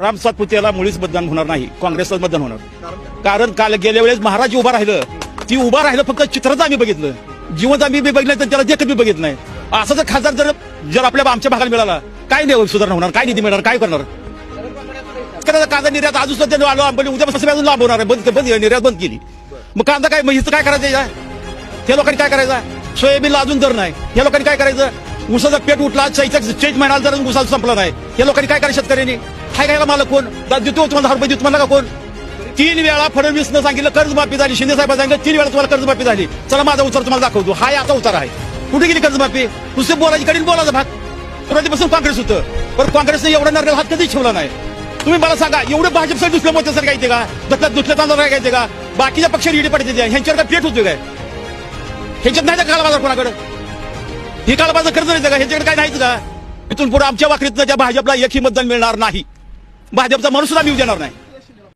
राम सातपुतेला मुळीच मतदान होणार नाही. काँग्रेसला मतदान होणार. कारण काल गेल्या वेळेस महाराज उभा राहिलं. ती उभा राहिलं फक्त चित्रच आम्ही बघितलं. जिवंत आम्ही बी बघितलं तर त्याला देखत बी बघित नाही. असं जर खासदार जर जर आपल्या आमच्या भागाला मिळाला काय नाही सुधारणा होणार काय निधी मिळणार काय करणार? कांदा निर्यात आज सध्या आलो आपण उद्यापासून अजून लांब होणार बंद बंद निर्यात बंद केली. मग कांदा काय मग हिचं काय करायचं या? त्या लोकांनी काय करायचं? सोयाबीनला अजून दर नाही. या लोकांनी काय करायचं? उसाचा पेट उठला चेंज चैत महिन्याला जर उसाचा संपला नाही. या लोकांनी काय करायचं शेतकऱ्यांनी? काय करायला मला कोण? देतो तुम्हाला दहा रुपये देतो मला का कोण? तीन वेळा फडणवीसनं सांगितलं कर्जमाफी झाली. शिंदे साहेब सांगितलं तीन वेळा तुम्हाला कर्जमाफी झाली. चला माझा उतार तुम्हाला दाखवतो. हा याचा उतार आहे. कुठे गेली कर्जमाफी? नुसते बोलायची कडील बोलायचा भाग. सुरुवातीपासून काँग्रेस होतं. पण काँग्रेसने एवढा नारळ हात कधीच ठेवला नाही. तुम्ही मला सांगा एवढे भाजपसाठी दुसऱ्या मोठ्या सर येते का? दुसऱ्या दुसऱ्या तांदूळ काय का बाकीच्या पक्ष इडी पडते ह्यांच्यावर काय पेट होते काय? ह्याच्यात नाही का काला बाजार कोणाकडे? ही काला खर्च नाही का? ह्याच्याकडे काय नाहीच का? इथून पुढे आमच्या वाकरीतनं त्या भाजपला एकही मतदान मिळणार नाही. भाजपचा माणूस सुद्धा मी देणार नाही.